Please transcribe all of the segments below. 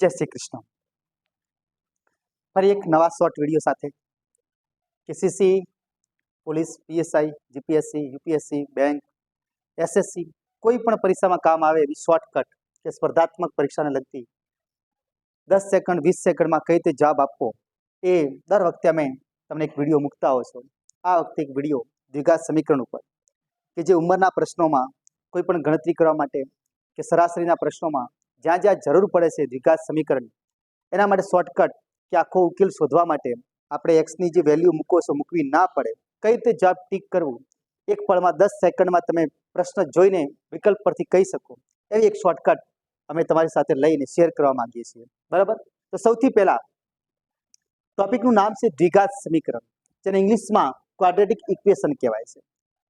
જય શ્રી કૃષ્ણ. ફરી એક નવા શોર્ટ વીડિયો સાથે. KCC police PSI GPSC UPSC bank SSC કોઈ પણ પરીક્ષામાં કામ આવે એવી શોર્ટકટ કે સ્પર્ધાત્મક પરીક્ષાને લગતી. દસ સેકન્ડ વીસ સેકન્ડમાં કઈ રીતે જવાબ આપવો એ દર વખતે અમે તમને એક વીડિયો મૂકતા હો છો આ વખતે એક વીડિયો દ્વિઘાત સમીકરણ ઉપર કે જે ઉંમરના પ્રશ્નોમાં કોઈ પણ ગણતરી કરવા માટે કે સરાસરીના પ્રશ્નોમાં જ્યાં જ્યાં જરૂર પડે છે દ્વિઘાત સમીકરણ. એના માટે શોર્ટકટ કે આખો ઉકેલ શોધવા માટે આપણે એક્સની જે વેલ્યુ મૂકો છો મૂકવી ના પડે. કઈ રીતે જવાબ ટીક કરવું? એક પળમાં દસ સેકન્ડમાં તમે પ્રશ્ન જોઈને વિકલ્પ પરથી કહી શકો. એવી એક શોર્ટકટ અમે તમારી સાથે લઈને શેર કરવા માંગીએ છીએ. બરાબર? તો સૌથી પહેલા ટોપિકનું નામ છે દ્વિઘાત સમીકરણ. જેને ઇંગ્લિશમાં ક્વાડ્રેટિક ઇક્વેશન કહેવાય છે.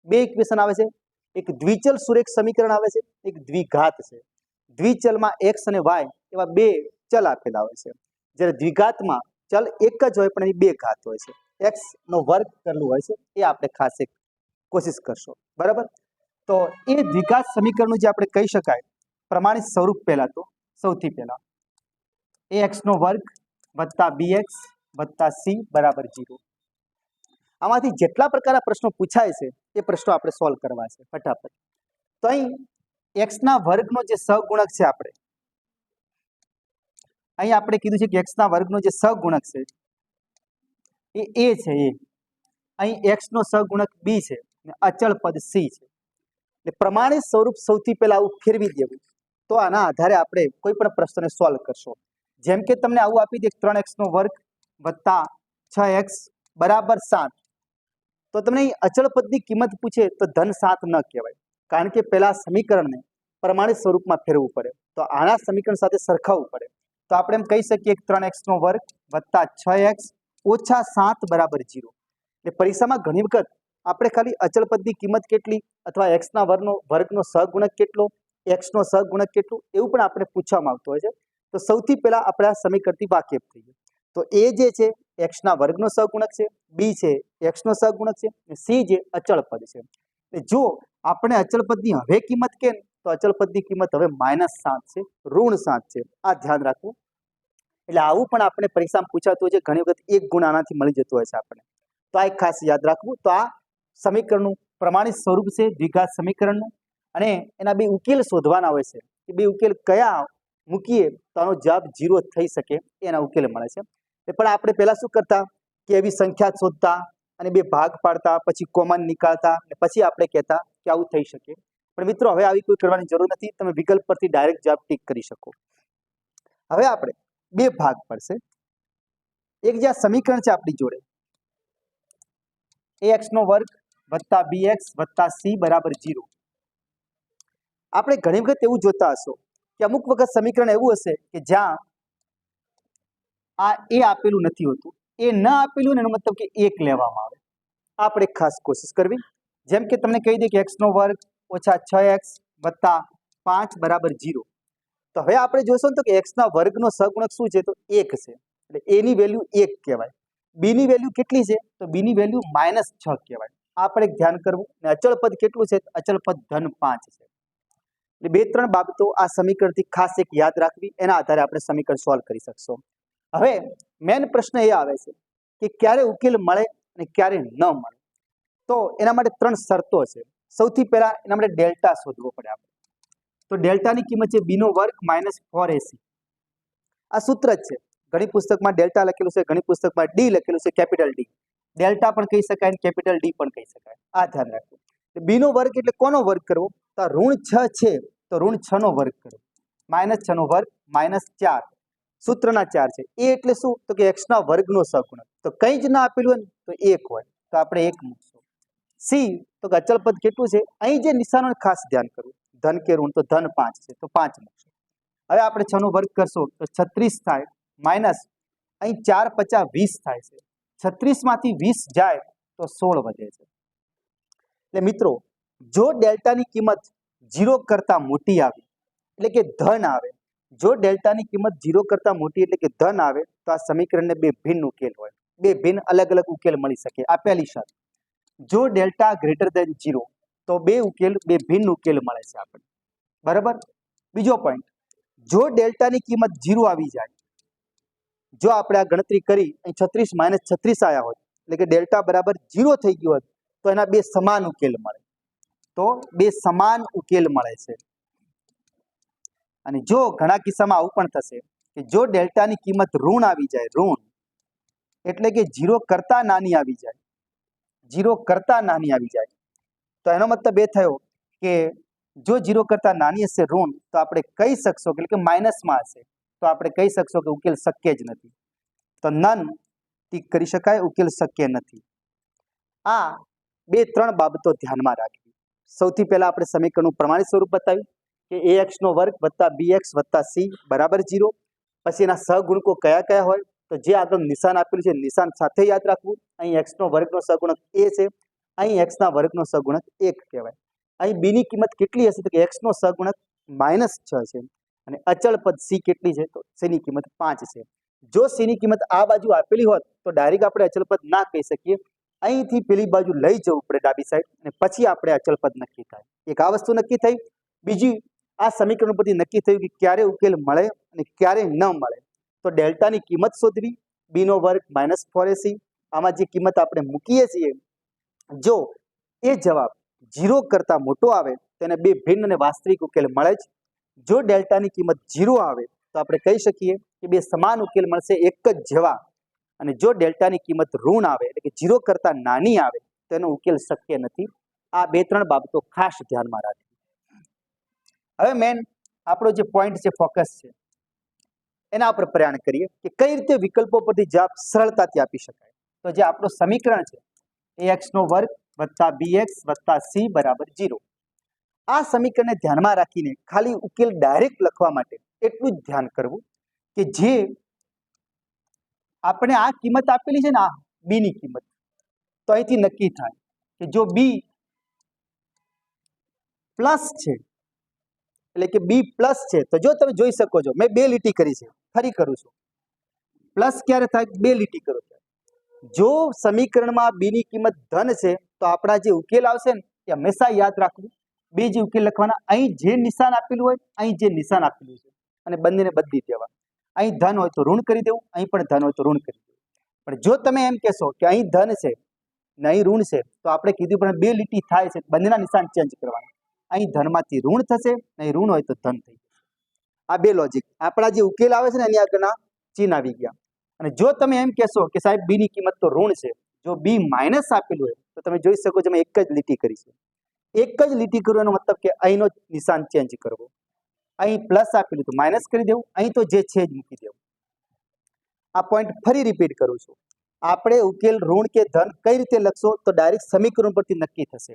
બે ઇક્વેશન આવે છે. એક દ્વિચલ સુરેખ સમીકરણ આવે છે. એક દ્વિઘાત છે. દ્વિચલમાં એક્સ અને વાય એવા બે ચલ આપેલા હોય છે. જ્યારે દ્વિઘાતમાં ચલ એક જ હોય પણ એની બે ઘાત હોય છે. એક્સ નો વર્ગ કરેલું હોય છે, એ આપણે ખાસ એક કોશિશ કરશો. બરાબર? તો એ દ્વિઘાત સમીકરણનું જે આપણે કહી શકાય, પ્રમાણિત સ્વરૂપ પહેલા તો, સૌથી પહેલા. એ એક્સ નો વર્ગ વત્તા બી એક્સ વત્તા સી બરાબર જીરો આમાંથી જેટલા પ્રકારના પ્રશ્નો પૂછાય છે, એ પ્રશ્નો આપણે સોલ્વ કરવા છે, ફટાફટ. તો અહીં એક્સના વર્ગનો જે સહગુણક છે આપણે. અહીં આપણે કીધું છે કે એક્સના વર્ગનો જે સહગુણક છે, એ એ છે એ. અહીં એક્સનો સહગુણક બી છે અને અચળ પદ સી છે. એટલે પ્રમાણિત સ્વરૂપ સૌથી પહેલા આવું ફેરવી દેવું. તો આના આધારે આપણે કોઈ પણ પ્રશ્નને સોલ્વ કરશો. જેમ કે તમને આવું આપી દે ત્રણ એક્સનો વર્ગ વત્તા છ એક્સ બરાબર સાત. તો તમને અચળ પદની કિંમત પૂછે તો ધન સાત ન કહેવાય. કારણ કે પહેલાં સમીકરણને પ્રમાણિત સ્વરૂપમાં ફેરવવું પડે. તો આના સમીકરણ સાથે સરખાવવું પડે. તો આપણે એમ કહી શકીએ કે ત્રણ એક્સનો વર્ગ વત્તા છ એક્સ ઓછા સાત બરાબર જીરો. એટલે પરીક્ષામાં ઘણી વખત આપણે ખાલી અચળ પદની કિંમત કેટલી અથવા એક્સના વર્ગનો વર્ગનો સહગુણક કેટલો, એક્સનો સહગુણક કેટલું એવું પણ આપણે પૂછવામાં આવતું હોય છે. તો સૌથી પહેલાં આપણે આ સમીકરણથી વાકેફ થઈએ તો એ જે છે, એક્સના વર્ગનો સહગુણક છે, બી છે, એક્સનો સહગુણક છે, અને સી જે અચળ પદ છે. જો આપણે અચળ પદની હવે કિંમત કે તો પદની કિંમત હવે માઇનસ સાત છે, ઋણ સાત છે. આ ધ્યાન રાખવું એટલે આવું પણ આપણે પરીક્ષામાં પૂછાતું હોય છે, ઘણી વખત એક ગુણ આનાથી મળી જતું હોય છે આપણે તો આ એક ખાસ યાદ રાખવું. તો આ સમીકરણનું પ્રમાણિત સ્વરૂપ છે, દ્વિઘાત સમીકરણનું. અને એના બે ઉકેલ શોધવાના હોય છે. કે બે ઉકેલ કયા મૂકીએ, તો આનો જવાબ જીરો થઈ શકે. એના ઉકેલ મળે છે. એ પણ આપણે પહેલાં શું કરતા? કે એવી સંખ્યા શોધતા અને બે ભાગ પાડતા, પછી કોમન નીકાળતા અને પછી આપણે કહેતા કે આવું થઈ શકે. પણ મિત્રો, હવે આવી કોઈ કરવાની જરૂર નથી. તમે વિકલ્પ પરથી ડાયરેક્ટ જવાબ ટીક કરી શકો. હવે આપણે બે ભાગ પડશે. એક જે આ સમીકરણ છે આપણી જોડે. એ એક્સ નો વર્ગ વત્તા બી એક્સ વત્તા સી બરાબર જીરો આપણે ઘણી વખત એવું જોતા હશો કે અમુક વખત સમીકરણ એવું હશે કે જ્યાં આ એ આપેલું નથી હોતું. એ ન આપેલું ને એનો મતલબ કે એક લેવામાં આવે. આપણે ખાસ કોશિશ કરવી. જેમ કે તમને કહી દે કે એક્સનો વર્ગ ઓછા છ એક્સ વત્તા પાંચ બરાબર જીરો તો હવે આપણે જોઈશું ને તો કે એક્સના વર્ગનો સગુણક શું છે? તો એક છે. એટલે એની વેલ્યુ એક કહેવાય. બીની વેલ્યુ કેટલી છે? તો બીની વેલ્યુ માઇનસ છ કહેવાય. આપણે ધ્યાન કરવું. ને અચળ પદ કેટલું છે? અચળ પદ ધન પાંચ છે. એટલે બે ત્રણ બાબતો આ સમીકરણથી ખાસ એક યાદ રાખવી. એના આધારે આપણે સમીકરણ સોલ્વ કરી શકશો. હવે મેન પ્રશ્ન એ આવે છે કે ક્યારે ઉકેલ મળે અને ક્યારે ન મળે. તો એના માટે ત્રણ શરતો છે. સૌથી પહેલા એના માટે ડેલ્ટા શોધવો પડે આપણે. તો ડેલ્ટાની કિંમત છે બીનો વર્ગ માઇનસ ફોર એસી આ સૂત્ર જ છે. ઘણી પુસ્તકમાં ડેલ્ટા લખેલું છે ઘણી પુસ્તકમાં ડી લખેલું છે, કેપિટલ ડી ડેલ્ટા પણ કહી શકાય કેપિટલ ડી પણ કહી શકાય. આ ધ્યાન રાખવું બીનો વર્ગ એટલે કોનો વર્ગ કરવો? તો ઋણ છ છે, તો ઋણ છ નો વર્ગ કરવો માઇનસ છ નો વર્ગ માઇનસ ચાર. સૂત્રના ચાર છે. એ એટલે શું? તો કે એક્સના વર્ગનો સહગુણક તો કંઈ જ ના આપેલું હોય તો એક હોય. તો આપણે એક મૂકશું. સી તો કે અચલ પદ કેટલું છે? અહીં જે નિશાનો ખાસ ધ્યાન કરવું. ધન કે ઋણ? તો ધન પાંચ છે. તો પાંચ મૂકશું. હવે આપણે છ નો વર્ગ કરશો. તો છત્રીસ થાય. માઇનસ અહીં ચાર પચાસ વીસ થાય છે. છત્રીસમાંથી વીસ જાય તો સોળ વધે છે. એટલે મિત્રો, જો ડેલ્ટાની કિંમત જીરો કરતાં મોટી આવે, એટલે કે ધન આવે જો ડેલ્ટાની કિંમત જીરો કરતાં મોટી એટલે કે ધન આવે, તો આ સમીકરણને બે ભિન્ન ઉકેલ હોય. બે ભિન્ન અલગ અલગ ઉકેલ મળી શકે. આ પહેલી શરત. જો ડેલ્ટા ગ્રેટર દેન જીરો તો બે ઉકેલ, બે ભિન્ન ઉકેલ મળે છે આપણને. બરાબર? બીજો પોઈન્ટ જો ડેલ્ટાની કિંમત જીરો આવી જાય, જો આપણે આ ગણતરી કરી, અહીં છત્રીસ માઇનસ છત્રીસ આવ્યા હોય, એટલે કે ડેલ્ટા બરાબર જીરો થઈ ગયું હોત તો એના બે સમાન ઉકેલ મળે. તો બે સમાન ઉકેલ મળે છે. અને જો ઘણા કિસ્સામાં આવું પણ થશે કે જો ડેલ્ટાની કિંમત ઋણ આવી જાય, ઋણ, એટલે કે જીરો કરતા નાની આવી જાય જીરો કરતા નાની આવી જાય, તો એનો મતલબ એ થયો કે જો જીરો કરતા નાની હશે ઋણ, તો આપણે કહી શકશો એટલે કે માઇનસમાં હશે, તો આપણે કહી શકશો કે ઉકેલ શક્ય જ નથી. તો નન ટીક કરી શકાય, ઉકેલ શક્ય નથી. આ બે ત્રણ બાબતો ધ્યાનમાં રાખવી. સૌથી પહેલા આપણે સમીકરણનું પ્રમાણિત સ્વરૂપ બતાવ્યું. કે એ એક્સનો વર્ગ વત્તા બી એક્સ વત્તા સી બરાબર જીરો પછી એના સહગુણકો કયા કયા હોય? તો જે આગળ નિશાન આપેલું છે, નિશાન સાથે યાદ રાખવું. અહીં એક્સનો વર્ગનો સહગુણક એ છે. અહીં એક્સના વર્ગનો સહગુણક એક કહેવાય. અહીં બીની કિંમત કેટલી હશે? તો કે એક્સનો સહગુણક માઇનસ છ છે. અને અચળ પદ સી કેટલી છે? તો સીની કિંમત પાંચ છે. જો સીની કિંમત આ બાજુ આપેલી હોત, તો ડાયરેક્ટ આપણે અચળ પદ ના કહી શકીએ. અહીંથી પેલી બાજુ લઈ જવું પડે ડાબી સાઈડ અને પછી આપણે અચળ પદ નક્કી થાય. એક આ વસ્તુ નક્કી થઈ. બીજી આ સમીકરણ પરથી નક્કી થયું કે ક્યારે ઉકેલ મળે અને ક્યારે ન મળે. તો ડેલ્ટાની કિંમત શોધવી બીનો વર્ગ માઇનસ ફોરેસી આમાં જે કિંમત આપણે મૂકીએ છીએ, જો એ જવાબ જીરો કરતાં મોટો આવે તેને બે ભિન્ન અને વાસ્તવિક ઉકેલ મળે જ. જો ડેલ્ટાની કિંમત જીરો આવે, તો આપણે કહી શકીએ કે બે સમાન ઉકેલ મળશે, એક જ જેવા અને જો ડેલ્ટાની કિંમત ઋણ આવે, એટલે કે જીરો કરતાં નાની આવે તેનો ઉકેલ શક્ય નથી. આ બે ત્રણ બાબતો ખાસ ધ્યાનમાં રાખવી હવે મેન આપણો જે પોઈન્ટ છે ફોકસ છે, એના ઉપર પ્રયાણ કરીએ કે કઈ રીતે વિકલ્પો પરથી જવાબ સરળતાથી આપી શકાય. તો જે આપણું સમીકરણ છે એ એક્સ નો વર્ગ વત્તા બી એક્સ વત્તા સી બરાબર જીરો આ સમીકરણને ધ્યાનમાં રાખીને ખાલી ઉકેલ ડાયરેક્ટ લખવા માટે એટલું જ ધ્યાન કરવું કે જે આપણે આ કિંમત આપેલી છે ને, આ બીની કિંમત, તો અહીંથી નક્કી થાય કે જો બી પ્લસ છે એટલે કે બી પ્લસ છે. તો જો તમે જોઈ શકો છો, મેં બે લીટી કરી છે. ફરી કરું છું. પ્લસ ક્યારે થાય? બે લીટી કરો છું. જો સમીકરણમાં બીની કિંમત ધન છે, તો આપણા જે ઉકેલ આવશે ને, એ હંમેશા યાદ રાખવું. બે જે ઉકેલ લખવાના, અહીં જે નિશાન આપેલું હોય, અહીં જે નિશાન આપેલું છે. અને બંનેને બદલી દેવા. અહીં ધન હોય તો ઋણ કરી દેવું, અહીં પણ ધન હોય તો ઋણ કરી દેવું. પણ જો તમે એમ કહેશો કે અહીં ધન છે, ને અહીં ઋણ છે, તો આપણે કીધું પણ બે લીટી થાય છે, બંનેના નિશાન ચેન્જ કરવાના. અહીં ધનમાંથી ઋણ થશે અહીં ઋણ હોય તો ધન થઈ આ બે લોજિક આપણા જે ઉકેલ આવે છે ને એની આગળના ચીન આવી ગયા. અને જો તમે એમ કહેશો કે સાહેબ બીની કિંમત તો ઋણ છે, જો બી માઇનસ આપેલું હોય, તો તમે જોઈ શકો છો મેં એક જ લીટી કરી છે. એક જ લીટી કરવું એનો મતલબ કે અહીંનો નિશાન ચેન્જ કરવો. અહીં પ્લસ આપેલું તો માઇનસ કરી દેવું. અહીં તો જે છે જ મૂકી દેવું. આ પોઈન્ટ ફરી રિપીટ કરું છું. આપણે ઉકેલ ઋણ કે ધન કઈ રીતે લખશો તો ડાયરેક્ટ સમીકરણ પરથી નક્કી થશે.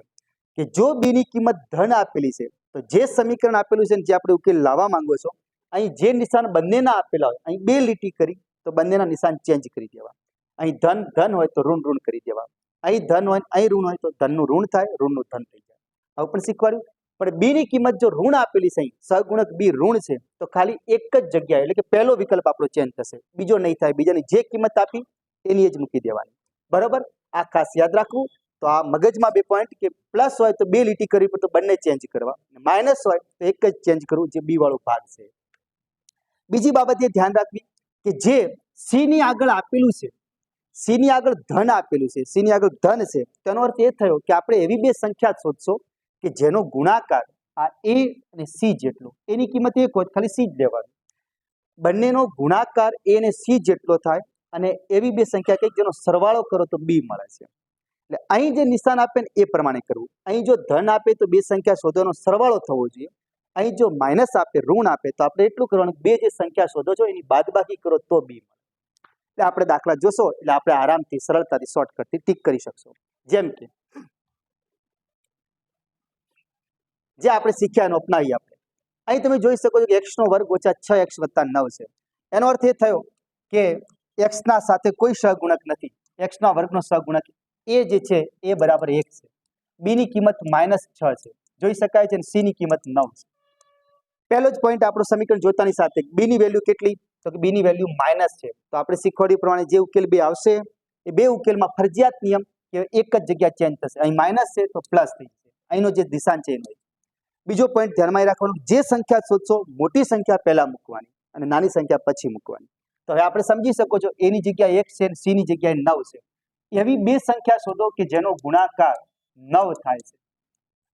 કે જો બી ની કિંમત ધન આપેલી છે, તો જે સમીકરણ આપેલું છે જે આપણે ઉકેલ લાવવા માંગો છો, અહીં જે નિશાન બંનેના આપેલા હોય, અહીં બે લીટી કરી, તો બંનેના નિશાન ચેન્જ કરી દેવા અહીં ધન ધન હોય તો ઋણ ઋણ કરી દેવા અહીં ધન હોય, અહીં ઋણ હોય તો ધનનું ઋણ થાય, ઋણનું ધન થઈ જાય. આવું પણ શીખવાડ્યું? પણ બી ની કિંમત જો ઋણ આપેલી છે સહગુણક બી ઋણ છે, તો ખાલી એક જ જગ્યાએ, એટલે કે પહેલો વિકલ્પ આપણો ચેન્જ થશે. બીજો નહીં થાય, બીજાની જે કિંમત આપી, એની જ મૂકી દેવાની. બરાબર? આ ખાસ યાદ રાખવું. તો આ મગજમાં બે પોઈન્ટ કે પ્લસ હોય તો બે લીટી કરવી પડે તો બંને ચેન્જ કરવા. માઇનસ હોય તો એક જ ચેન્જ કરવું જે બી વાળો ભાગ છે. બીજી બાબત એ ધ્યાન રાખવી કે જે સી ની આગળ આપેલું છે સી ની આગળ ધન આપેલું છે સી ની આગળ ધન છે, તેનો અર્થ એ થયો કે આપણે એવી બે સંખ્યા શોધશો કે જેનો ગુણાકાર આ એ અને સી જેટલો. એની કિંમત એક હોય ખાલી સી જ લેવાનું. બંનેનો ગુણાકાર એ અને સી જેટલો થાય અને એવી બે સંખ્યા કંઈક જેનો સરવાળો કરો તો બી મળે છે. એટલે અહીં જે નિશાન આપે ને એ પ્રમાણે કરવું. અહીં જો ધન આપે તો બે સંખ્યા શોધવાનો સરવાળો થવો જોઈએ. અહીં જો માઇનસ આપે, ઋણ આપે, તો આપણે એટલું કરવાનું બે જે સંખ્યા શોધો છો એની બાદબાકી કરો તો બી એટલે આપણે દાખલા જોશો, એટલે આપણે આરામથી, સરળતાથી શોર્ટકટથી ટીક કરી શકશો. જેમ કે, જે આપણે શીખ્યા એનો અપનાવીએ આપણે. અહીં તમે જોઈ શકો છો કે એક્સનો વર્ગ ઓછા છ એક્સ વત્તા નવ છે. એનો અર્થ એ થયો કે એક્સના સાથે કોઈ સહગુણક નથી. એક્સના વર્ગનો સહગુણક એ જે છે, એ બરાબર એક છે. બી ની કિંમત માઇનસ છ છે. જોઈ શકાય છે અને સી ની કિંમત નવ છે. પહેલો જ પોઈન્ટ આપણું સમીકરણ જોતાની સાથે બી ની વેલ્યુ કેટલી? તો કે બી ની વેલ્યુ માઇનસ છે. તો આપણે શીખવાડ્યું પ્રમાણે જે ઉકેલ બે આવશે, એ બે ઉકેલમાં ફરજિયાત નિયમ કે એક જ જગ્યા ચેન્જ થશે. અહીં માઇનસ છે તો પ્લસ થઈ જશે. અહીંનો જે દિશાન છે એનો. બીજો પોઈન્ટ ધ્યાનમાં રાખવાનું, જે સંખ્યા શોધશો, મોટી સંખ્યા પહેલા મૂકવાની અને નાની સંખ્યા પછી મૂકવાની. તો હવે આપણે સમજી શકો છો એની જગ્યાએ એક છે સી ની જગ્યાએ નવ છે. એવી બે સંખ્યા શોધો કે જેનો ગુણાકાર નવ થાય છે.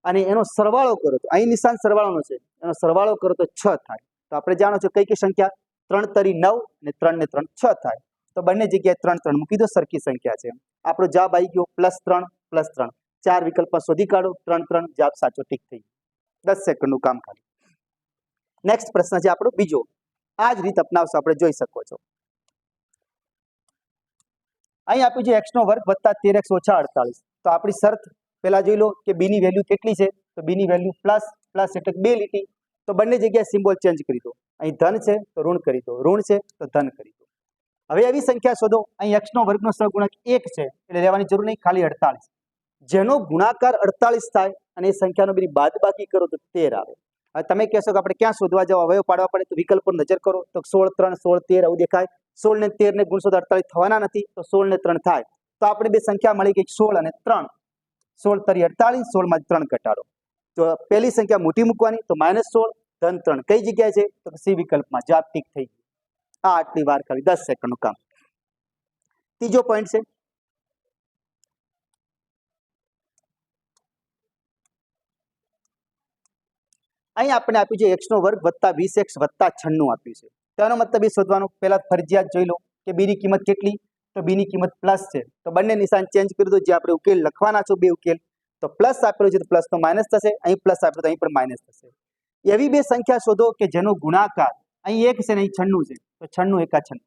અને એનો સરવાળો કરો તો, અહીં નિશાન સરવાળોનો છે, એનો સરવાળો કરો તો છ થાય. તો આપણે જાણો છો કઈ કઈ સંખ્યા? ત્રણ તરી નવ અને ત્રણ ને ત્રણ છ થાય. તો બંને જગ્યાએ ત્રણ ત્રણ મૂકી દો, સરખી સંખ્યા છે. આપણો જવાબ આવી ગયો પ્લસ ત્રણ પ્લસ ત્રણ. ચાર વિકલ્પ શોધી કાઢો, ત્રણ ત્રણ જવાબ સાચો ઠીક થઈ ગયો. દસ સેકન્ડનું કામ ખાલી. નેક્સ્ટ પ્રશ્ન છે આપણો બીજો. આ જ રીત અપનાવશો, આપણે જોઈ શકો છો. અહીં આપ્યું છે એક્સનો વર્ગ વત્તા તેર એક્સ ઓછા અડતાલીસ તો આપણી શરત પહેલાં જોઈ લો કે બીની વેલ્યુ કેટલી છે? તો બીની વેલ્યુ પ્લસ પ્લસ એટલે બે લીટી. તો બંને જગ્યાએ સિમ્બોલ ચેન્જ કરી દો. અહીં ધન છે, તો ઋણ કરી દો. ઋણ છે, તો ધન કરી દો. હવે એવી સંખ્યા શોધો. અહીં એક્સનો વર્ગનો સહગુણક એક છે, એટલે લેવાની જરૂર નહીં, ખાલી અડતાલીસ જેનો ગુણાકાર અડતાલીસ થાય અને એ સંખ્યાનો બીની બાદબાકી કરો તો તેર આવે. હવે તમે કહેશો કે આપણે ક્યાં શોધવા જાવ? અવયવ પાડવા પડે તો વિકલ્પો નજર કરો. તો સોળ, ત્રણ, સોળ, તેર આવું દેખાય. સોળ ને તેર ને ગુણસો અડતાલીસ થવાના નથી, તો સોળ ને ત્રણ થાય. તો આપણે બે સંખ્યા મળી ગઈ સોળ અને ત્રણ. સોળ તરી અડતાલીસ સોળમાં ત્રણ ઘટાડો. તો પહેલી સંખ્યા મોટી મૂકવાની, તો માઇનસ સોળ, ધન ત્રણ. કઈ જગ્યાએ છે? તો સી વિકલ્પમાં, જવાબ ટીક થઈ ગયો. આ આટલી વાર ખાલી, દસ સેકન્ડનું કામ. ત્રીજો પોઈન્ટ છે. અહીં આપણે આપ્યું છે એક્સ નો વર્ગ વત્તા વીસ એક્સ વત્તા છન્નું આપ્યું છે. તેનો મતલબ એ શોધવાનો પહેલા ફરજિયાત જોઈ લો કે બીની કિંમત કેટલી? તો બીની કિંમત પ્લસ છે. તો બંને નિશાન ચેન્જ કરી દો જે આપણે ઉકેલ લખવાના છો, બે ઉકેલ, તો પ્લસ આપેલો છે તો પ્લસ તો માઇનસ થશે. અહીં પ્લસ આપેલો તો અહીં પણ માઇનસ થશે. એવી બે સંખ્યા શોધો કે જેનો ગુણાકાર અહીં એક છે ને અહીં છન્નું છે. તો છન્નું એકા છન્નું.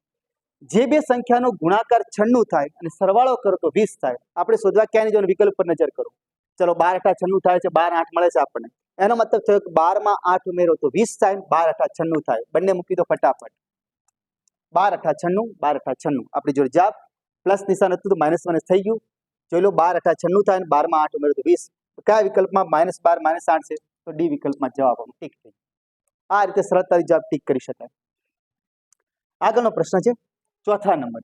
જે બે સંખ્યાનો ગુણાકાર છન્નું થાય અને સરવાળો કરો તો વીસ થાય. આપણે શોધવા ક્યાં નહીં વિકલ્પ પર નજર કરો. ચલો બાર અઠા છન્નું થાય છે, બાર આઠ મળે છે આપણને. એનો મતલબ થયો કે બારમાં આઠ ઉમેરો તો વીસ થાય, બાર અઠા છન્નું થાય. બંને મૂકી દો ફટાફટ. બાર અઠા છન્નું, બાર અઠા છન્નું. આપણી જોડે જાપ પ્લસ નિશાન હતું તો માઇનસ માઇનસ થઈ ગયું. જોઈ લો, બાર અઠા છન્નું થાય અને બારમાં આઠ ઉમેરો તો વીસ. કયા વિકલ્પમાં? માઇનસ બાર માઇનસ આઠ છે. તો ડી વિકલ્પમાં જવાબ ટીક થઈ આ રીતે સરળતાથી જવાબ ટીક કરી શકાય. આગળનો પ્રશ્ન છે. ચોથા નંબર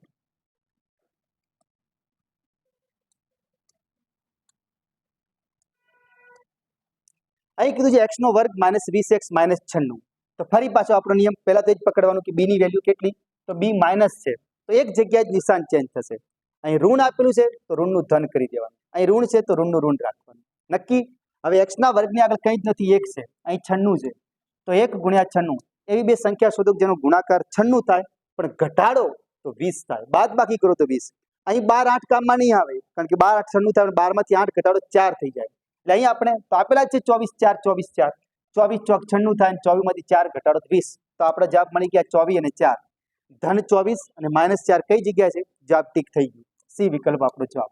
અહીં કીધું છે એક્સ નો વર્ગ માઇનસ વીસ એક્સ માઇનસ છન્નું. તો ફરી પાછો આપણો નિયમ પહેલા તો જ પકડવાનું કે બી ની વેલ્યુ કેટલી? તો બી માઇનસ છે. તો એક જગ્યાએ જ નિશાન ચેન્જ થશે. અહીં ઋણ આપેલું છે, તો ઋણનું ધન કરી દેવાનું. અહીં ઋણ છે, તો ઋણનું ઋણ રાખવાનું. નક્કી? હવે એક્સ ના વર્ગની આગળ કંઈ જ નથી, એક છે. અહીં છન્નું છે. તો એક ગુણ્યા છન્નું. એવી બે સંખ્યા શોધો જેનો ગુણાકાર છન્નું થાય, પણ ઘટાડો તો વીસ થાય. બાદ બાકી કરો તો વીસ. અહીં બાર આઠ કામમાં નહીં આવે. કારણ કે બાર આઠ છન્નું થાય બારમાંથી આઠ ઘટાડો ચાર થઈ જાય. એટલે અહીં આપણે તો આપેલા છે ચોવીસ ચાર ચોવીસ ચાર. ચોવીસ ચોક છન્નું થાય ચોવીસ ચોવીસમાંથી ચાર ઘટાડો વીસ. તો આપણે જવાબ મળી ગયા ચોવીસ અને ચાર. ધન ચોવીસ અને માઇનસ ચાર કઈ જગ્યાએ છે? જવાબ ટીક થઈ ગયું. સી વિકલ્પ આપણો જવાબ.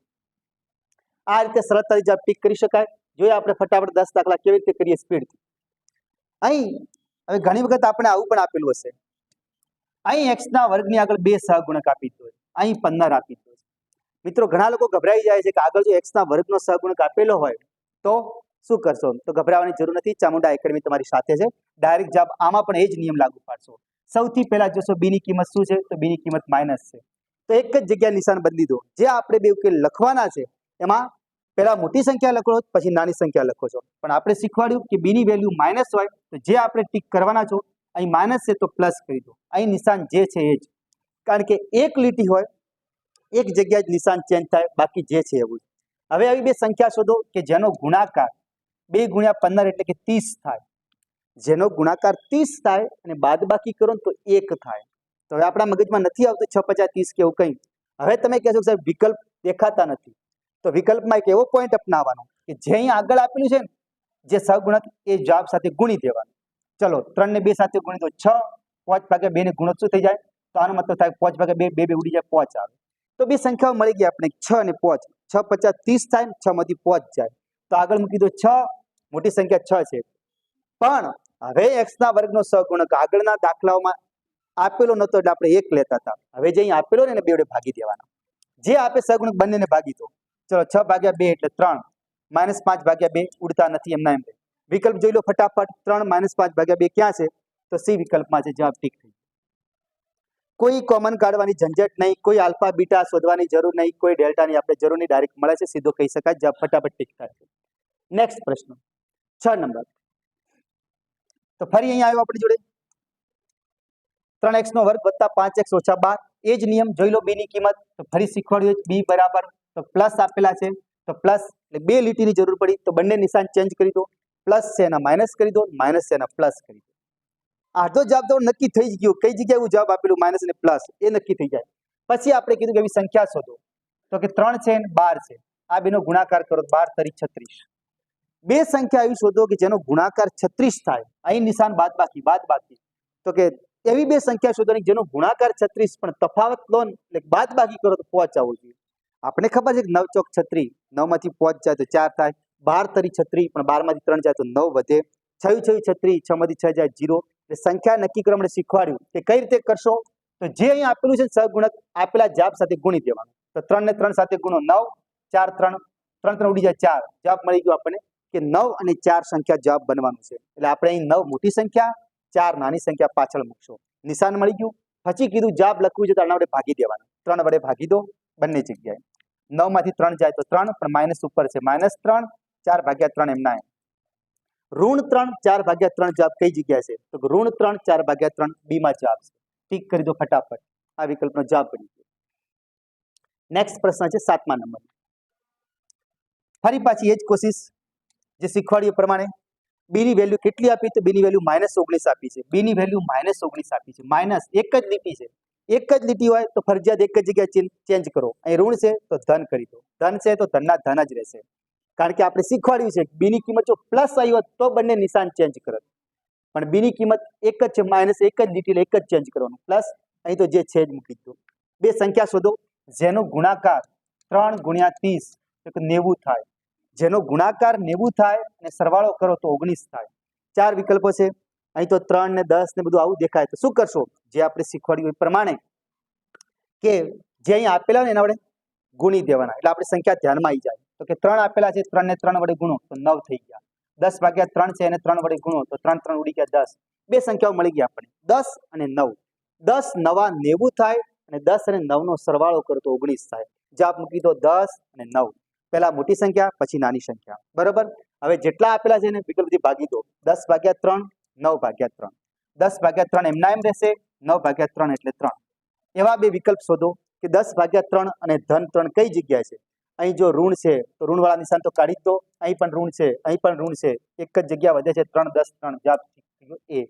આ રીતે સરળતાથી જવાબ ટીક કરી શકાય. જોઈએ આપણે ફટાફટ દસ દાખલા કેવી રીતે કરીએ સ્પીડથી. અહીં હવે ઘણી વખત આપણે આવું પણ આપેલું હશે. અહીં એક્સના વર્ગની આગળ બે સહગુણક આપી દીધો અહીં પંદર આપી દીધો મિત્રો, ઘણા લોકો ગભરાઈ જાય છે કે આગળ જો એક્સના વર્ગનો સહગુણક આપેલો હોય તો શું કરશો? તો ગભરાવાની જરૂર નથી. ચામુંડા એકેડમી તમારી સાથે છે. ડાયરેક્ટ જવાબ આમાં પણ એ જ નિયમ લાગુ પાડશો. સૌથી પહેલા જોશો બીની કિંમત શું છે? તો બીની કિંમત માઇનસ છે. તો એક જ જગ્યા નિશાન બદલી દો. જે આપણે બે ઉકેલ લખવાના છે, એમાં પહેલા મોટી સંખ્યા લખો, પછી નાની સંખ્યા લખો છો. પણ આપણે શીખવાડ્યું કે બીની વેલ્યુ માઇનસ હોય, તો જે આપણે ટીક કરવાના છો, અહીં માઇનસ છે તો પ્લસ કરી દો. અહીં નિશાન જે છે એ જ કારણ કે એક લીટી હોય, એક જગ્યાએ જ નિશાન ચેન્જ થાય, બાકી જે છે એવું હવે આવી બે સંખ્યા શોધો કે જેનો ગુણાકાર બે ગુણ્યા પંદર એટલે કે ત્રીસ થાય. જેનો ગુણાકાર ત્રીસ થાય અને બાદબાકી કરો ને તો એક થાય. તો હવે આપણા મગજમાં નથી આવતું છ પચાસ ત્રીસ કે એવું કંઈ. હવે તમે કહેશો સાહેબ વિકલ્પ દેખાતા નથી. તો વિકલ્પમાં એક એવો પોઈન્ટ અપનાવવાનો કે જે અહીં આગળ આપેલું છે ને, જે સહગુણક એ જવાબ સાથે ગુણી દેવાનું. ચલો ત્રણ ને બે સાથે ગુણી દો છ, પાંચ ભાગ્યા બે ને ગુણો શું થઈ જાય? તો આનો મતલબ થાય પાંચ ભાગ્યા બે બે બે ઉડી જાય, પાંચ આવે. તો બે સંખ્યાઓ મળી ગઈ આપણે છ અને પાંચ. છ પચાસ ત્રીસ થાય છ માંથી પાંચ જાય. તો આગળ મૂકી દો છ, મોટી સંખ્યા છ છે. પણ હવે એક્સ ના વર્ગનો સહગુણક આગળના દાખલાઓમાં આપેલો નતો એટલે આપણે એક લેતા હતા. હવે જે આપેલો ને એને બે ભાગી દેવાના. જે આપે સહગુણક બંનેને ભાગી દો. ચલો, છ ભાગ્યા બે એટલે ત્રણ. માઇનસ પાંચ ભાગ્યા બે, ઉડતા નથી એમના એમ વિકલ્પ જોઈ લો ફટાફટ. ત્રણ માઇનસ પાંચ ભાગ્યા બે ક્યાં છે? તો સી વિકલ્પમાં છે. જવાબ ઠીક થઈ કોઈ કોમન કાઢવાની ઝંઝટ નહીં, કોઈ આલ્ફા, બીટા શોધવાની જરૂર નહીં, કોઈ ડેલ્ટાની આપણે જરૂર નહીં ડાયરેક્ટ મળે છે, સીધો કહી શકાય ફટાફટ ઠીક થશે નેક્સ્ટ પ્રશ્ન. છ નંબર. તો ફરી અહીંયા આવ્યો આપણી જોડે. ત્રણ એક્સ નો વર્ગ વત્તા પાંચ એક્સ ઓછા બાર. એ જ નિયમ જોઈ લો બી ની કિંમત. તો ફરી શીખવાડ્યું બી બરાબર. તો પ્લસ આપેલા છે. તો પ્લસ એટલે બે લીટીની જરૂર પડી. તો બંને નિશાન ચેન્જ કરી દો. પ્લસ છે એના માઇનસ કરી દો માઇનસ છે એના પ્લસ કરી દો. અડધો જવાબ તો નક્કી થઈ જ ગયો. કઈ જગ્યાએ એવું જવાબ આપેલું? માઇનસ અને પ્લસ એ નક્કી થઈ જાય. પછી આપણે કીધું કે એવી સંખ્યા શોધો. તો કે ત્રણ છે ને બાર છે. આ બેનો ગુણાકાર કરો. બાર તરી છત્રીસ. બે સંખ્યા એવી શોધો કે જેનો ગુણાકાર છત્રીસ થાય. અહીં નિશાન બાદ બાકી બાદ બાકી. તો કે એવી બે સંખ્યા શોધવાની જેનો ગુણાકાર છત્રીસ, પણ તફાવત લો એટલે બાદ બાકી કરો તો પોચ આવવું જોઈએ. આપણે ખબર છે કે નવ ચોક છત્રી, નવમાંથી પોચ જાય તો ચાર થાય. બાર તરી છત્રી, પણ બારમાંથી ત્રણ જાય તો નવ વધે. છયું છયું છત્રી છ માંથી છ જાય જીરો સંખ્યા નક્કી કરવા શીખવાડ્યું કે કઈ રીતે કરશો? તો જે અહીંયા આપેલું છે સહગુણક આપેલા જાપ સાથે ગુણી દેવાનું. તો ત્રણ ને ત્રણ સાથે ગુણો નવ, ચાર ત્રણ ત્રણ ત્રણ ઉડી જાય ચાર. જવાબ મળી ગયો આપણને કે નવ અને ચાર સંખ્યા જવાબ બનવાનું છે. એટલે આપણે અહીં નવ મોટી સંખ્યા, ચાર નાની સંખ્યા પાછળ મૂકશો. નિશાન મળી ગયું. પછી કીધું જવાબ લખવું છે તો આના વડે ભાગી દેવાનું. ત્રણ વડે ભાગી દો, બંને જગ્યાએ. નવમાંથી ત્રણ જાય તો ત્રણ, પણ માઇનસ ઉપર છે. માઇનસ ત્રણ, ચાર ભાગ્યા ત્રણ એમના એમ ઋણ ત્રણ, ચાર ભાગ્યા ત્રણ જવાબ કઈ જગ્યા છે, તો ઋણ ત્રણ, ચાર ભાગ્યા ત્રણ બી માં જવાબ છે ટીક કરી દો ફટાફટ. આ વિકલ્પનો જવાબ બની ગયો. નેક્સ્ટ પ્રશ્ન છે સાતમા નંબર ફરી પાછી એ જ કોશિશ જે શીખવાડ્યું પ્રમાણે. બી ની વેલ્યુ કેટલી આપી? તો બી ની વેલ્યુ માઇનસ ઓગણીસ આપી છે. બી ની વેલ્યુ માઇનસ ઓગણીસ આપી છે. માઇનસ એક જ લીટી છે. એક જ લીટી હોય તો ફરજિયાત એક જ જગ્યાએ ચેન્જ કરો. અહીં ઋણ છે તો ધન કરી દો. ધન છે તો ધનના ધન જ રહેશે. કારણ કે આપણે શીખવાડ્યું છે બીની કિંમત જો પ્લસ આવી હોત તો બંને નિશાન ચેન્જ કરત. પણ બીની કિંમત એક જ છે માઇનસ એક જ ડિટેલ એક જ ચેન્જ કરવાનું. પ્લસ અહીં તો જે છે જ મૂકી દીધું. બે સંખ્યા શોધો. જેનો ગુણાકાર ત્રણ ગુણ્યા ત્રીસ, તો નેવું થાય. જેનો ગુણાકાર નેવું થાય અને સરવાળો કરો તો ઓગણીસ થાય. ચાર વિકલ્પો છે. અહીં તો ત્રણ ને દસ ને બધું આવું દેખાય. તો શું કરશો? જે આપણે શીખવાડ્યું એ પ્રમાણે કે જે અહીં આપેલા ને એના વડે ગુણી દેવાના. એટલે આપણી સંખ્યા ધ્યાનમાં આવી જાય. તો કે ત્રણ આપેલા છે ત્રણ ને ત્રણ વડે ગુણો, તો નવ થઈ ગયા. દસ ભાગ્યા ત્રણ છે, એને ત્રણ વડે ગુણો, તો ત્રણ ત્રણ ઉડી ગયા દસ. બે સંખ્યાઓ મળી ગયા આપણને. દસ અને નવ. દસ નવા નેવું થાય અને દસ અને નવનો સરવાળો કરો તો ઓગણીસ થાય. જવાબ મૂકી દો દસ અને નવ. પહેલા મોટી સંખ્યા, પછી નાની સંખ્યા. બરાબર? હવે જેટલા આપેલા છે એને વિકલ્પથી ભાગી દો. દસ ભાગ્યા ત્રણ, નવ ભાગ્યા ત્રણ. દસ ભાગ્યા ત્રણ એમના એમ રહેશે? નવ ભાગ્યા ત્રણ એટલે ત્રણ. એવા બે વિકલ્પ શોધો. કે દસ ભાગ્યા ત્રણ અને ધન ત્રણ કઈ જગ્યાએ છે? અહીં જો ઋણ છે, તો ઋણવાળા નિશાન તો કાઢી દો. અહીં પણ ઋણ છે, અહીં પણ ઋણ છે. એક જ જગ્યા વધે છે, ત્રણ દસ ત્રણ જાપ એ.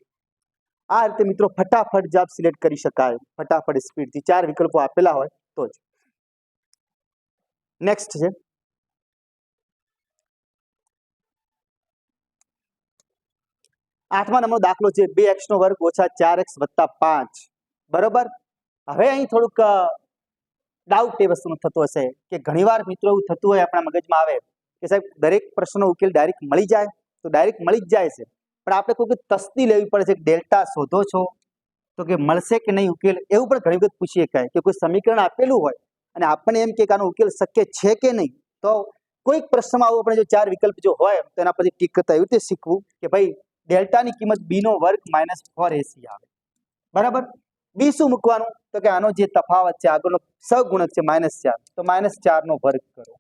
આ રીતે મિત્રો ફટાફટ જાપ સિલેક્ટ કરી શકાય. ફટાફટ સ્પીડથી ચાર વિકલ્પો આપેલા હોય તો જ. નેક્સ્ટ છે. આઠમા નંબરનો દાખલો છે, બે એક્સ નો વર્ગ ઓછા ચાર એક્સ વત્તા પાંચ. બરોબર? હવે અહીં થોડુંક ડાઉટ એ વસ્તુનો થતો હશે કે ઘણીવાર મિત્રો એવું થતું હોય આપણા મગજમાં આવે કે સાહેબ, દરેક પ્રશ્નનો ઉકેલ ડાયરેક્ટ મળી જાય, તો ડાયરેક્ટ મળી જ જાય છે. પણ આપણે કોઈ તસ્તી લેવી પડે છે ડેલ્ટા શોધો છો, તો કે મળશે કે નહીં ઉકેલ, એવું પણ ઘણી વખત પૂછી શકાય કે કોઈ સમીકરણ આપેલું હોય અને આપણને એમ કે આનો ઉકેલ શક્ય છે કે નહીં, તો કોઈક પ્રશ્નમાં આવું આપણે જો ચાર વિકલ્પ જો હોય, તો એના પછી ટીક કરતા એવી રીતે શીખવું કે ભાઈ ડેલ્ટાની કિંમત બીનો વર્ગ માઇનસ ફોર એસી આવે. બરાબર? બી શું મૂકવાનું? તો કે આનો જે તફાવત છે, આગળનો સગુણક છે, માઇનસ ચાર. તો માઇનસ ચાર નો વર્ગ કરો.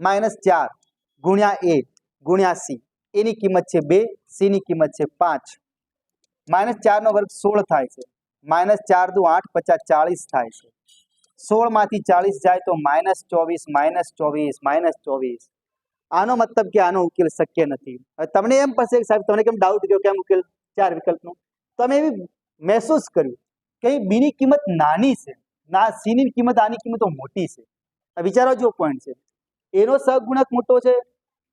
માઇનસ ચાર ગુણ્યા એ ગુણ્યા સી. એની કિંમત છે બે સી ની કિંમત છે પાંચ. માઇનસ ચાર નો વર્ગ સોળ થાય છે. માઇનસ ચાર દુ આઠ પચાસ ચાળીસ થાય છે. સોળમાંથી ચાળીસ જાય તો માઇનસ ચોવીસ માઇનસ ચોવીસ માઇનસ ચોવીસ. આનો મતલબ કે આનો ઉકેલ શક્ય નથી. હવે તમને એમ પડશે સાહેબ, તમને કેમ ડાઉટ ગયો કેમ ઉકેલ? ચાર વિકલ્પનો. તમે એવી મહેસૂસ કર્યું કે બીની કિંમત નાની છે. ના, સીની કિંમત, આની કિંમતો મોટી છે. આ વિચારવા જેવો પોઈન્ટ છે. એનો સહગુણક મોટો છે.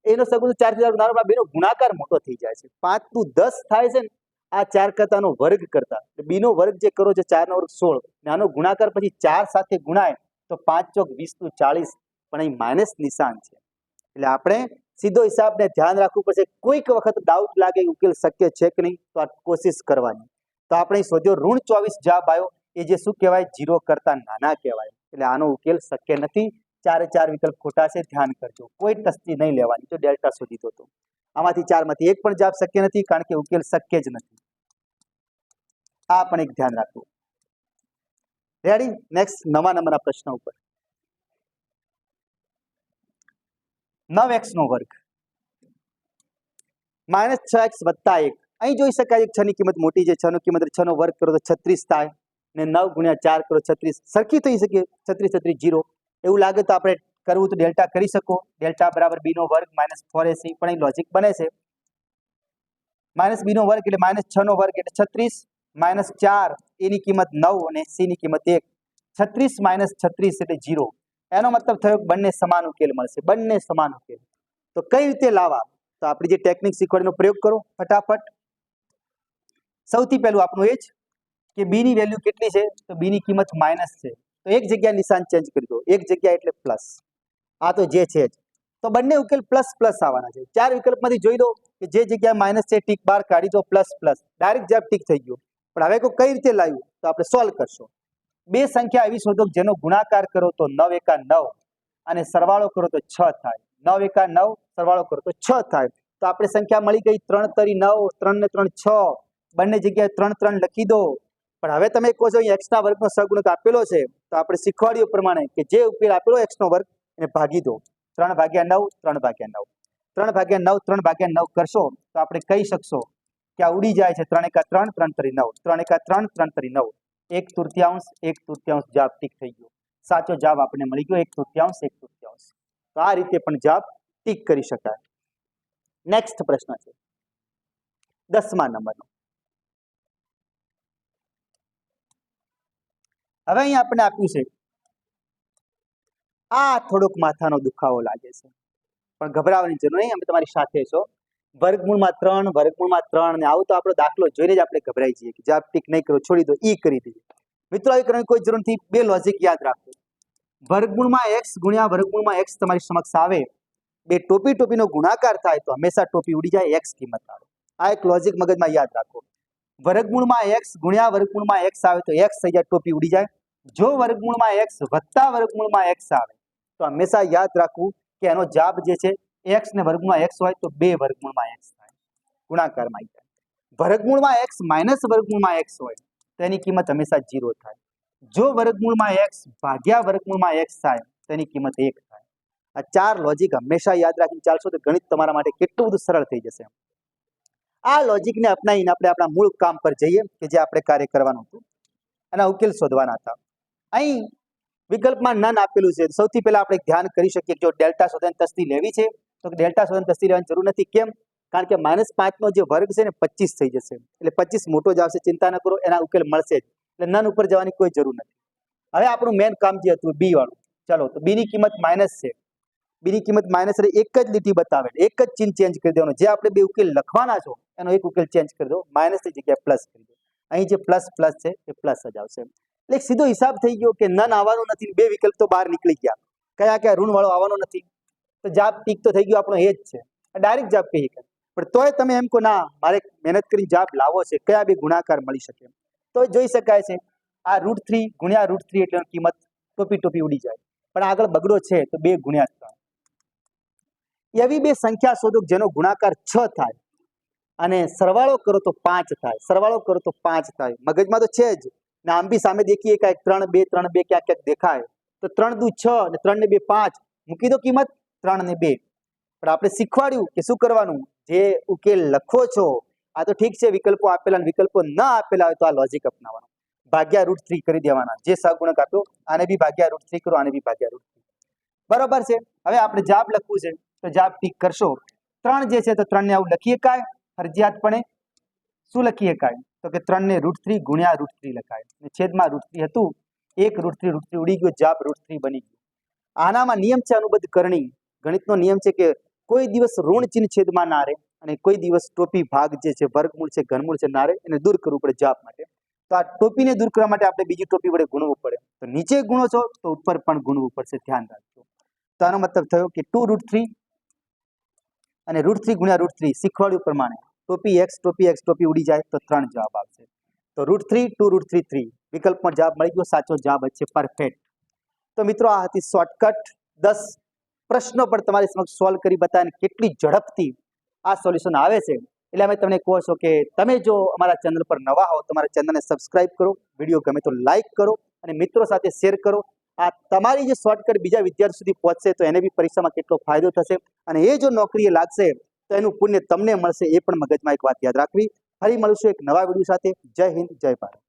એનો સહગુણક ચાર હજાર નાનો બેનો ગુણાકાર મોટો થઈ જાય છે. પાંચનું દસ થાય છે ને, આ ચાર કરતાનો વર્ગ કરતા. બીનો વર્ગ જે કરો છો, ચારનો વર્ગ સોળ. આનો ગુણાકાર પછી ચાર સાથે ગુણાય, તો પાંચ ચોક વીસનું ચાલીસ પણ અહીં માઇનસ નિશાન છે. એટલે આપણે સીધો હિસાબને ધ્યાન રાખવું પડશે. કોઈક વખત ડાઉટ લાગે, ઉકેલ શક્ય છે કે નહીં, તો આ કોશિશ કરવાની. તો આપણે શોધ્યો ઋણ ચોવીસ જવાબ આવ્યો એ જે શું કહેવાય? જીરો કરતા નાના કહેવાય. એટલે આનો ઉકેલ શક્ય નથી. ચારે ચાર વિકલ્પ ખોટા છે. ધ્યાન કરજો. કોઈ તસ્તી નહીં લેવાની. તો ડેલ્ટા દો તો આમાંથી ચારમાંથી એક પણ જવાબ શક્ય નથી, કારણ કે ઉકેલ શક્ય જ નથી. આ પણ એક ધ્યાન રાખવું રેડી નેક્સ્ટ નવા નંબરના પ્રશ્ન ઉપર. નવ એક્સ નો વર્ગ. માઇનસ છ એક્સ વત્તા એક. અહીં જોઈ શકાય છ ની કિંમત મોટી છે. છ નો કિંમત છ નો વર્ગ કરો તો છત્રીસ થાય. ને નવ ગુણ્યા ચાર કરો છત્રીસ. સરખી થઈ શકે. છત્રીસ છત્રીસ જીરો એવું લાગે તો આપણે કરવું તો ડેલ્ટા કરી શકો. ડેલ્ટા બરાબર બી નો વર્ગ માઇનસ ફોર એસી પણ અહીં લોજિક બને છે. માઇનસ બી નો વર્ગ એટલે માઇનસ છ નો વર્ગ એટલે છત્રીસ. માઇનસ ચાર એની કિંમત નવ અને સી ની કિંમત એક. છત્રીસ માઇનસ છત્રીસ એટલે જીરો એનો મતલબ થયો કે બંને સમાન ઉકેલ મળશે. બંને સમાન ઉકેલ. તો કઈ રીતે લાવવા? તો આપણી જે ટેકનિક શીખવાડીનો પ્રયોગ કરો. ફટાફટ. સૌથી પહેલું આપણું એ જ કે બી ની વેલ્યુ કેટલી છે? તો બી ની કિંમત માઇનસ છે. તો એક જગ્યા નિશાન ચેન્જ કરી દો. એક જગ્યા એટલે પ્લસ આ તો જે છે જ. તો બંને ઉકેલ પ્લસ પ્લસ આવવાના છે. ચાર વિકલ્પમાંથી જોઈ લો કે જે જગ્યા માઇનસ છે ટીક બાર કાઢી દો પ્લસ પ્લસ ડાયરેક્ટ જવાબ ટીક થઈ ગયો. પણ હવે કોઈ કઈ રીતે લાવ્યું? તો આપણે સોલ્વ કરશો. બે સંખ્યા એવી શોધો જેનો ગુણાકાર કરો તો નવ એકા નવ અને સરવાળો કરો તો છ થાય. નવ એકા નવ, સરવાળો કરો તો છ થાય. તો આપણે સંખ્યા મળી ગઈ ત્રણ તરી નવ, ત્રણ ને ત્રણ છ. બંને જગ્યાએ ત્રણ ત્રણ લખી દો. પણ હવે તમે કહો છો અહીં એક્સના વર્ગનો સગુણક આપેલો છે, તો આપણે શીખવાડ્યું પ્રમાણે કે જે ઉકેલ આપેલો એક્સનો વર્ગ એને ભાગી દો. ત્રણ ભાગ્યા નવ, ત્રણ ભાગ્યા નવ. ત્રણ ભાગ્યા નવ, ત્રણ ભાગ્યા નવ કરશો, તો આપણે કહી શકશો કે આ ઉડી જાય છે ત્રણ એકા ત્રણ ત્રણ તરી નવ. ત્રણ એકા ત્રણ ત્રણ તરી નવ. એક તૃતીયાંશ એક તૃતીયાંશ જવાબ ટીક થઈ ગયો. સાચો જવાબ આપણને મળી ગયો, એક તૃતીયાંશ એક તૃતીયાંશ. તો આ રીતે પણ જવાબ ટીક કરી શકાય. નેક્સ્ટ પ્રશ્ન છે. દસમા નંબરનો. હવે અહીં આપણે આપ્યું છે. આ થોડોક માથાનો દુખાવો લાગે છે. પણ ગભરાવાની જરૂર નહીં, અમે તમારી સાથે છો. વર્ગમૂળમાં ત્રણ વર્ગમૂળમાં ત્રણ, ને આવું તો આપણો દાખલો જોઈને જ આપણે ગભરાઈ જઈએ કે જવાબ ટીક નહીં કરો, છોડી દો, ઈ કરી દઈએ મિત્રો, આવી કરવાની કોઈ જરૂર નથી, બે લોજિક યાદ રાખો. વર્ગમૂળમાં એક્સ ગુણ્યા વર્ગમૂળમાં એક્સ તમારી સમક્ષ આવે, બે ટોપી ટોપીનો ગુણાકાર થાય તો હંમેશા ટોપી ઉડી જાય એક્સ કિંમત આવે. આ એક લોજિક મગજમાં યાદ રાખો. વર્ગમૂળમાં એક્સ ગુણ્યા વર્ગમૂળમાં એક્સ આવે તો એક્સ થઈ જાય, ટોપી ઉડી જાય. જો વર્ગમૂળમાં એક્સ વત્તા વર્ગમૂળમાં એક્સ આવે, તો હંમેશા યાદ રાખવું કે એનો જાબ જે છે એક્સ ને વર્ગમૂળમાં એક્સ હોય તો બે વર્ગમૂળમાં એક્સ થાય. ગુણાકારમાં આવી વર્ગમૂળમાં એક્સ માઇનસ વર્ગમૂળમાં એક્સ હોય, તો એની કિંમત હંમેશા જીરો થાય. જો વર્ગમૂળમાં એક્સ ભાગ્યા વર્ગમૂળમાં એક્સ થાય, તો એની કિંમત એક થાય. આ ચાર લોજિક હંમેશા યાદ રાખીને ચાલશો તો ગણિત તમારા માટે કેટલું બધું સરળ થઈ જશે. આ લોજિકને અપનાવીને આપણે આપણા મૂળ કામ પર જઈએ કે જે આપણે કાર્ય કરવાનું હતું. અને ઉકેલ શોધવાના હતા. અહીં વિકલ્પમાં નન આપેલું છે. સૌથી પહેલા આપણે ધ્યાન કરી શકીએ જો ડેલ્ટા શોધન તસ્તી લેવી છે, તો ડેલ્ટા શોધન તસ્તી લેવાની જરૂર નથી. કેમ? કારણ કે માઇનસ પાંચનો જે વર્ગ છે ને, પચીસ થઈ જશે. એટલે પચીસ મોટો જ આવશે. ચિંતા ન કરો, એના ઉકેલ મળશે જ. એટલે નન ઉપર જવાની કોઈ જરૂર નથી. હવે આપણું મેન કામ જે હતું બી વાળું. ચલો, તો બીની કિંમત માઇનસ છે. બીની કિંમત માઇનસ એટલે એક જ લીટી બતાવે એક જ ચિહ્ન ચેન્જ કરી દેવાનું. જે આપણે બે ઉકેલ લખવાના છો, એનો એક ઉકેલ ચેન્જ કરી દો. માઇનસની જગ્યાએ પ્લસ કરી દો. અહીં જે પ્લસ પ્લસ છે, એ પ્લસ જ આવશે. એટલે સીધો હિસાબ થઈ ગયો કે નન આવવાનો નથી બે વિકલ્પ તો બહાર નીકળી ગયા. કયા કયા ઋણવાળો આવવાનો નથી? તો જાપ ટીક તો થઈ ગયો, આપણો એ જ છે. ડાયરેક્ટ જાપ કહી કરે પણ તોય તમે એમ કહો, ના, મારે મહેનત કરી જાપ લાવવો છે. કયા બે ગુણાકાર મળી શકે તો જોઈ શકાય છે, આ રૂટ થ્રી ગુણ્યા રૂટ થ્રી એટલે કિંમત ટોપી ટોપી ઉડી જાય. પણ આગળ બગડો છે તો બે ગુણ્યા ત્રણ એવી બે સંખ્યા શોધો જેનો ગુણાકાર છ થાય. અને સરવાળો કરો તો પાંચ થાય. સરવાળો કરો તો પાંચ થાય. મગજમાં તો છે જ. ને આમ બી સામે દેખીએ કાંઈક ત્રણ બે ત્રણ બે ક્યાંક ક્યાંક દેખાય. તો ત્રણ દુ છ ને ત્રણ ને બે પાંચ, મૂકી દો કિંમત, ત્રણ ને બે. પણ આપણે શીખવાડ્યું કે શું કરવાનું? જે ઉકેલ લખો છો, આ તો ઠીક છે, વિકલ્પો આપેલા વિકલ્પો ન આપેલા હોય તો આ લોજિક અપનાવવાનું. ભાગ્યા રૂટ થ્રી કરી દેવાના. જે સહગુણક આપ્યો, આને બી ભાગ્યા રૂટ થ્રી કરો, આને બી ભાગ્યા રૂટ થ્રી બરોબર છે? હવે આપણે જાપ લખવું છે. તો જાબ ટીક કરશો. ત્રણ જે છે તો ત્રણને આવું લખીએ કાય ફરજિયાતપણે શું લખી શકાય તો કે ત્રણને રૂટ થ્રી ગુણ્યા રૂટ થ્રી લખાય છેદમાં રૂટ થ્રી હતું, એક રૂટ થ્રી રૂટ થ્રી ઉડી ગયો, જાપ રૂટ થ્રી બની ગયું. આનામાં નિયમ છે અનુબદ્ધ કરણી. ગણિતનો નિયમ છે કે કોઈ દિવસ ઋણ ચિહ્ન છેદમાં ના રહે અને કોઈ દિવસ ટોપી ભાગ જે છે, વર્ગમૂળ છે, ઘનમૂળ છે, ના રહે, એને દૂર કરવું પડે જાપ માટે. તો આ ટોપીને દૂર કરવા માટે આપણે બીજી ટોપી વડે ગુણવું પડે. તો નીચે ગુણો છો, તો ઉપર પણ ગુણવું પડશે, ધ્યાન રાખજો. તો આનો મતલબ થયો કે ટુ રૂટ થ્રી અને રૂટ થ્રી ગુણ્યા રૂટ થ્રી શીખવાડ્યું પ્રમાણે ટોપી એક્સ ટોપી એક્સ ટોપી ઉડી જાય તો ત્રણ જવાબ આવશે. તો root three two root three three વિકલ્પમાં જવાબ મળી ગયો, સાચો જવાબ છે પરફેક્ટ તો મિત્રો, આ હતી શોર્ટકટ દસ પ્રશ્નો પણ તમારી સમક્ષ સોલ્વ કરી બતાવીને કેટલી ઝડપથી આ સોલ્યુશન આવે છે. એટલે અમે તમને કહો છો કે તમે જો અમારા ચેનલ પર નવા હો, તો અમારા ચેનલને સબસ્ક્રાઇબ કરો વીડિયો ગમે તો લાઈક કરો અને મિત્રો સાથે શેર કરો. આ તમારી જે શોર્ટકટ બીજા વિદ્યાર્થી સુધી પહોંચશે તો એને બી પરીક્ષામાં કેટલો ફાયદો થશે અને એ જો નોકરીએ લાગશે તો એનું પુણ્ય તમને મળશે એ પણ મગજમાં એક વાત યાદ રાખવી. ફરી મળશું એક નવા વીડિયો સાથે. જય હિન્દ, જય ભારત.